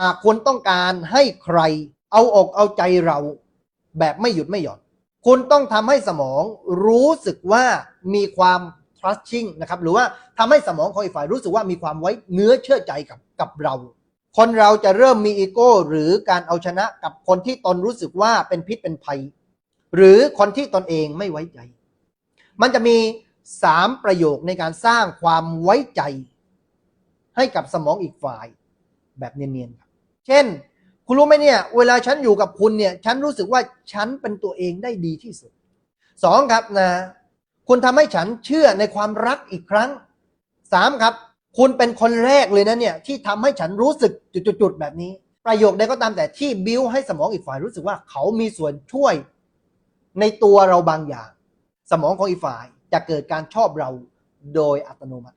หากคุณต้องการให้ใครเอาอกเอาใจเรา แบบไม่หยุดไม่หย่อน คุณต้องทำให้สมองรู้สึกว่ามีความ trusting นะครับ หรือว่าทำให้สมองของอีกฝ่ายรู้สึกว่ามีความไว้เนื้อเชื่อใจกับกับเรา คนเราจะเริ่มมีอีโก้หรือการเอาชนะกับคนที่ตนรู้สึกว่าเป็นพิษเป็นภัย หรือคนที่ตนเองไม่ไว้ใจ มันจะมีสามประโยคในการสร้างความไว้ใจ ให้กับสมองอีกฝ่าย แบบเนียนๆครับ เช่น คุณรู้ไหมเนี่ย เวลาฉันอยู่กับคุณเนี่ย ฉันรู้สึกว่าฉันเป็นตัวเองได้ดีที่สุดสองครับนะ คุณทำให้ฉันเชื่อในความรักอีกครั้งสามครับ คุณเป็นคนแรกเลยนะเนี่ย ที่ทำให้ฉันรู้สึกจุดๆแบบนี้ ประโยคใดก็ตามแต่ที่บิ้วให้สมองอีกฝ่ายรู้สึกว่าเขามีส่วนช่วยในตัวเราบางอย่าง สมองของอีกฝ่ายจะเกิดการชอบเราโดยอัตโนมัติ